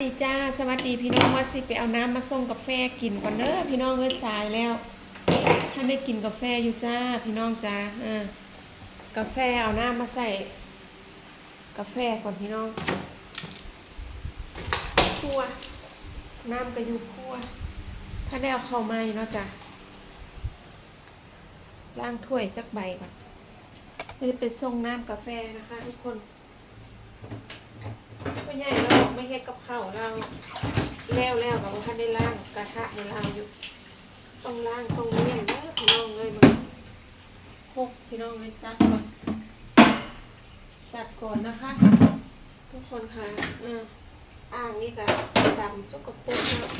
ดีจ้าสวัสดีพี่น้องวัดสิไปเอาน้ำมาส่งกาแฟกินก่อนเด้อพี่น้องเอ้ยสายแล้วท่านได้กินกาแฟอยู่จ้า พี่น้องจ้าอ่ากาแฟเอาน้ำมาใส่ กาแฟก่อนพี่น้องคั่วน้ำก็อยู่คั่วถ้าได้เอาเข้ามายเนาะจ้าล้างถ้วยจักใบก่อนนี่จะเป็นส่งน้ำกาแฟนะคะ ทุกคนไม่ใหญ่เรา ไม่เฮ็ดกับข้าวเราแล้วแล้วกับว่าท่านได้ล้างกระทะในเราอยู่ ต้องล้างต้องเลี้ยงเด้อพี่น้องเลยมันหกพี่น้องเลยจัดก่อนจัดก่อนนะคะ ทุกคนค่ะอ่าอ่างนี่ก็ดำสกปรกนะ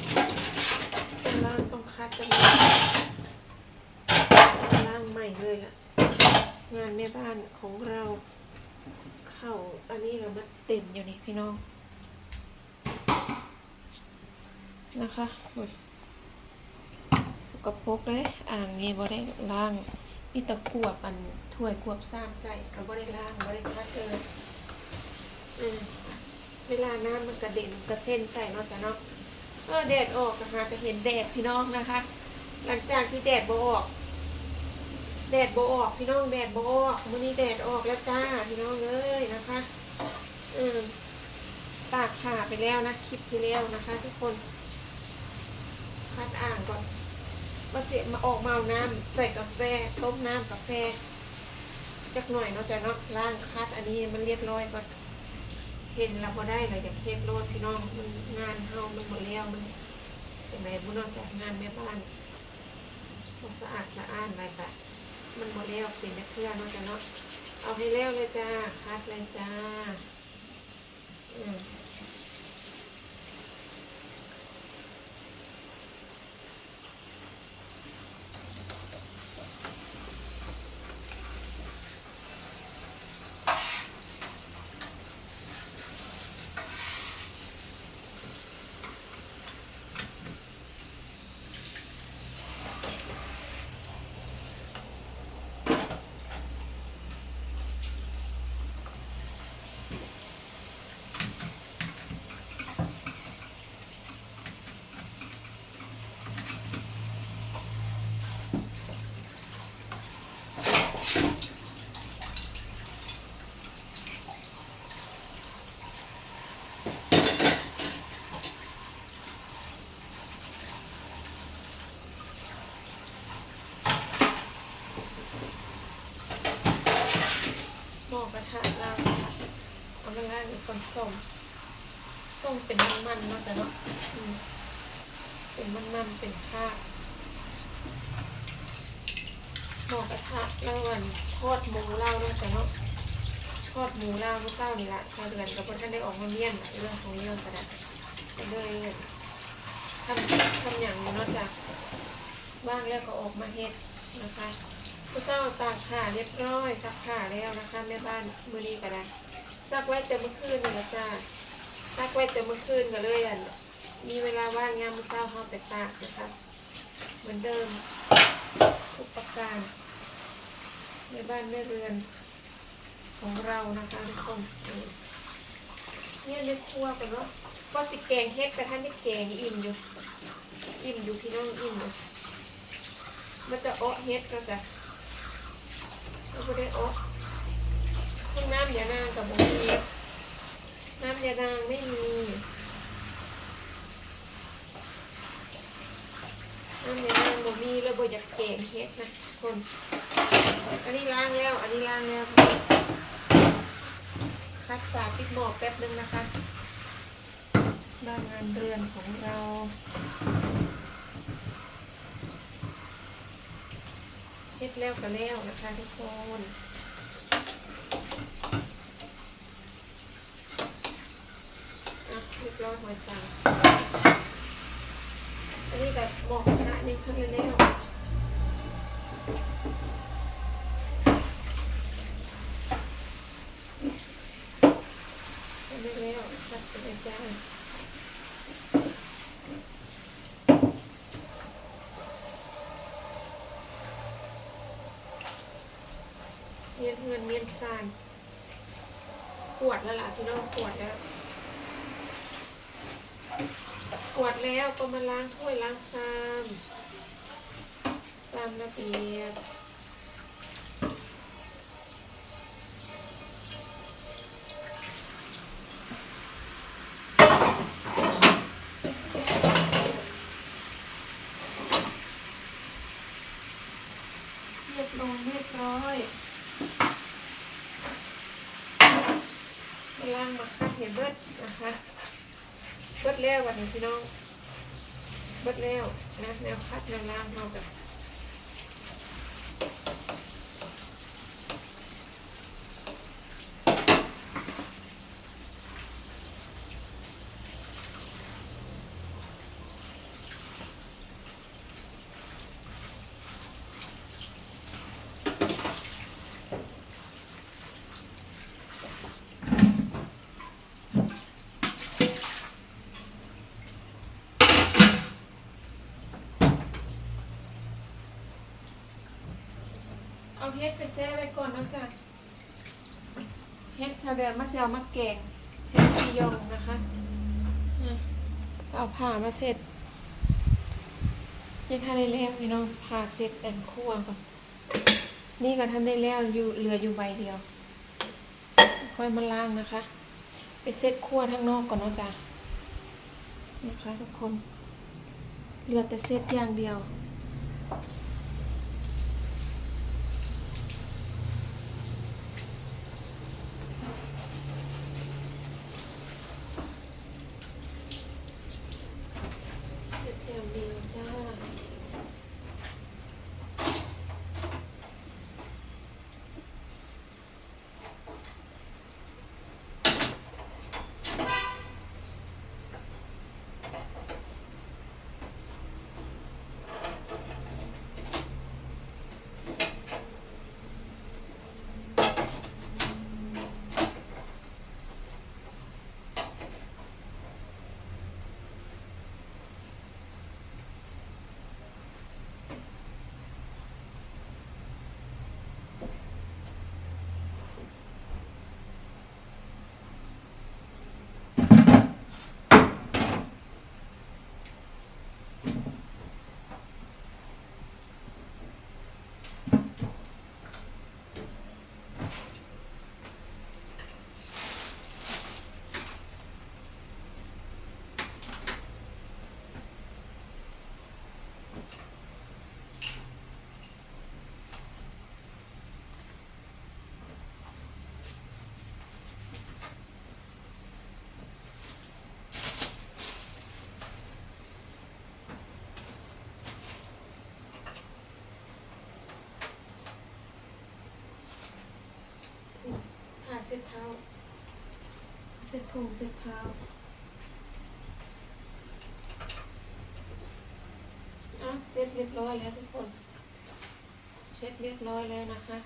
ต้องล้างต้องคัดจะมาล้างใหม่เลยล่ะ งานแม่บ้านของเรา เข้าอันนี้ก็มันเต็มอยู่นี่พี่น้อง นะคะอุ๊ยสกปรกเลยอ่างนี้บ่ได้ล้างนี่ตะกวบอันถ้วยกวบซ้ำใส่ก็บ่ได้ล้างบ่ได้คัดเลยอืมเวลาน้ำมันกระเด็นกระเส้นใส่เนาะจ้ะเนาะเออแดดออกนะคะจะเห็นแดดพี่น้องนะคะ หลังจากที่แดดบ่ออก แดดบออกพี่น้องแดดบออกมื้อนี้แดดออกแล้วจ้าพี่น้องเอ้ยนะคะอืมตากผ่าไปแล้วนะคลิปที่แล้วนะคะ ทุกคน คัดอ่างก่อนมาเสียมาออกมาเอาน้ำใส่กาแฟต้มน้ำกาแฟจักหน่อยเนาะจ้ะเนาะล้างคัดอันนี้มันเรียบร้อยก่อนเห็นแล้วพอได้เลยอยากเทปโรดพี่น้องมันงานเฮามันหมดแล้วมันเป็นไงบุญนอกจากงานแม่บ้านมันสะอาดสะอ้านไปค่ะมันหมดแล้วเป็นนักเครื่องเนาะจ้ะเนาะเอาให้แล้วเลยจ้าคัดเลยจ้าอืมอกระทะเราเอาล่างๆนี่ก่อน ส้มส้มเป็นมันๆเนาะจ้ะเนาะเป็นมันๆเป็นผ้าหมอกระทะแล้ววันทอดหมูเล่าเนาะจ้ะเนาะทอดหมูเล่าเมื่อเช้านี่ละชาวเดือนกับพ่ท่านได้ออกมาเมี่ยนเรื่องของเรื่องกระดาษเลยทำทำอย่างนี้เนาะจ้ะว่างแล้วก็ออกมาเฮ็ดนะคะผู้เศร้าตากผ้าเรียบร้อยซักผ้าแล้วนะคะแม่บ้านมือนี้ก็ได้ ซักไว้แต่เมื่อคืนนี่ละจ้าซักไว้แต่เมื่อคืนก็เลยอะมีเวลาว่างยามมื้อเช้าเขาไปตากนะคะเหมือนเดิมทุกประการแม่บ้านแม่เรือนของเรานะคะทุกคนเนี่ยเลือกคั่วกันเนาะก็สิแกงเฮ็ดแต่ท่านได้แกงอิ่มอยู่ อิ่มอยู่พี่น้องอิ่มอยู่มันจะเอ้อเฮ็ดก็จะเราไม่ได้ออกห้อง น้ำยานางกับบ่มีน้ำยานางไม่มี น้ำยานางบ่มีแล้วบ่อยากแกงเฮ็ดนะคน อันนี้ล้างแล้ว อันนี้ล้างแล้วคัดฝาปิดหม้อแป๊บนึงนะคะบ้านงานเรือนของเราเฮ็ดแล้วก็แล้วนะคะทุกคนอะเรีย บร้อยหอยสังอันนี้กับหมอกกระนี่ทำไปแล้วทำไปแล้วตัดไปเลยจ้าเมียนเงินเมียนซานปวดแล้วล่ะพี่น้องปวดแล้ว กวาดแล้วก็มาล้างถ้วยล้างชามตามระเบียบเรียบร้อยเรียบร้อยมาล้างมาคัดเห็นเบิดนะคะ เบิดแล้ววันนี้พี่น้องเบิดแล้วนะแนวคัดแนวล่างเรากับ เฮ็ดไปแช่ไว้ก่อนนะจ๊ะเฮ็ดชาเดือนมะเซลมะแกงเชฟจียองนะคะเอาผ่ามาเสร็จยังทันได้แล้วพี่น้องผ่าเสร็จแต่งคั่วก่อนนี่ก็ทันได้แล้วอยู่เหลืออยู่ใบเดียว ค่อยมาล้างนะคะ ไปเซ็ตคั่วทั้งนอกก่อนเนาะจ๊ะนะคะทุกคนเหลือแต่เซ็ตอย่างเดียวาเซ็ตเท้าเซ็ตพุงเซ็ตเท้าอะเซ็ตเรียบร้อยแล้วทุกคน เช็ดเรียบร้อยแล้วนะคะ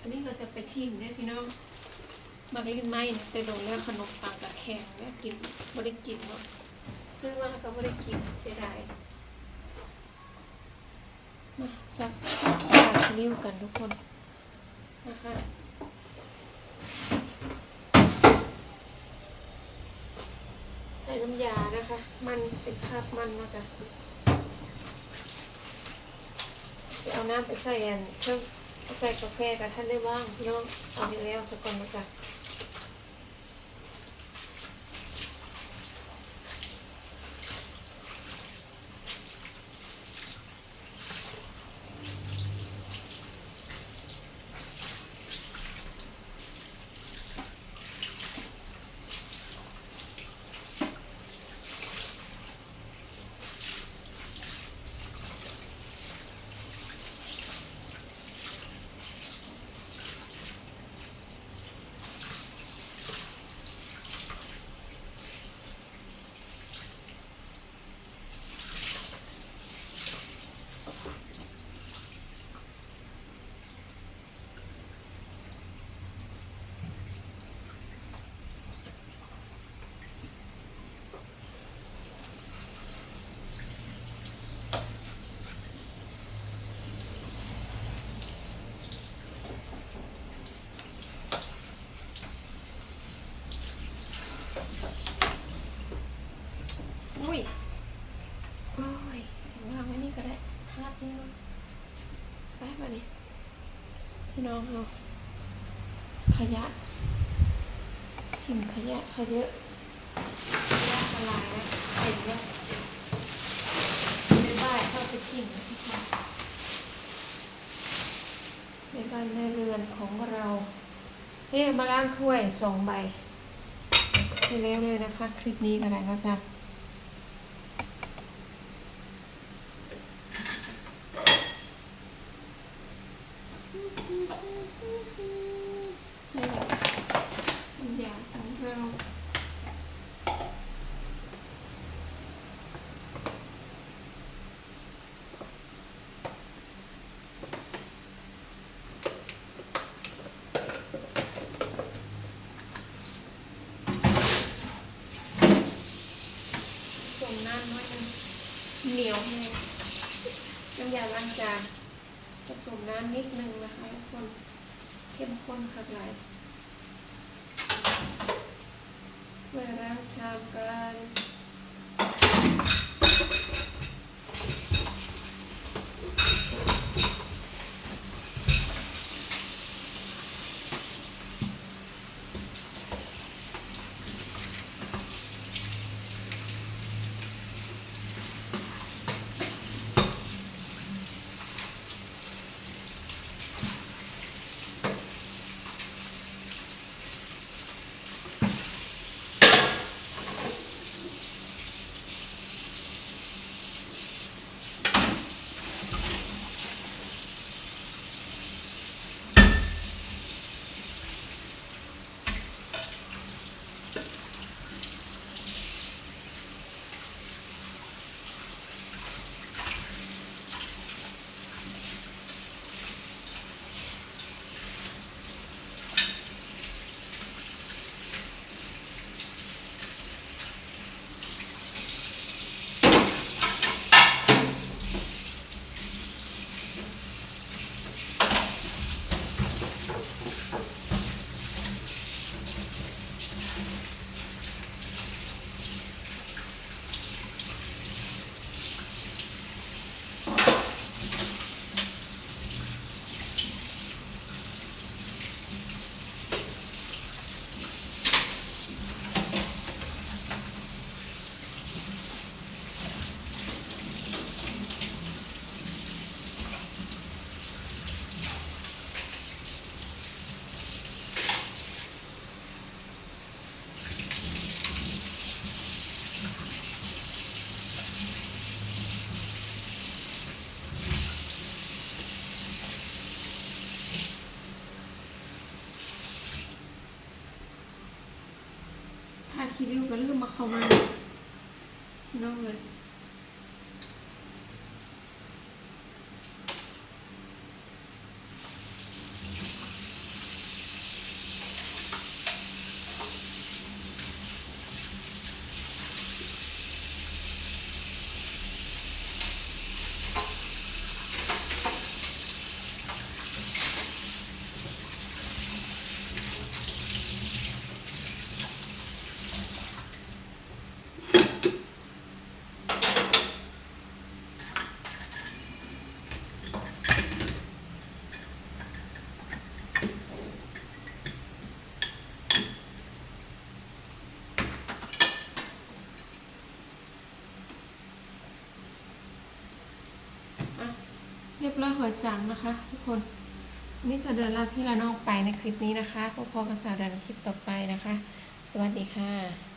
อันนี้ก็จะไปทิ้งเนี่ยพี่น้องมักลิ้นไม้เนี่ยไปลงแล้วขนมปังกับแข็งเนี่ยกินไม่ได้กินเนาะซื้อมาก็ไม่ได้กินเสียดาย มาซักผ้านิ้วกันทุกคนนะคะใส่น้ำยานะคะ มันเป็นคราบมันนะคะจะเอาน้ำไปใส่อันเครื่องใส่กาแฟกับท่านได้ว่างน้องเอาไปแล้วสักก่อนนะคะ น้องเนาะขยะชิมขยะขยะขยะละลายนะเห็นแล้วในบ้านเข้าไปกินในบ้านในเรือนของเราเฮ้ยมาล้างถ้วยสองใบไปแล้วเลยนะคะ คลิปนี้ก็ได้แล้วจ้ะ ใช่แล้วน้ำยาของเรา ส่งน้ำน้อยหนึงเหนียวแห้งน้ำยาล้าง จะผสมน้ำนิดนึงนะคะทุกคนเข้มข้นค่ะหลายเพื่อล้างชามกัน ริวิวก็ลืมมาเข้ามาน้องเลย ร้อยหอยสังนะคะ ทุกคนนี่สาวเดินลาพี่ละน้องไปในคลิปนี้นะคะพบกันสาวเดินคลิปต่อไปนะคะ สวัสดีค่ะ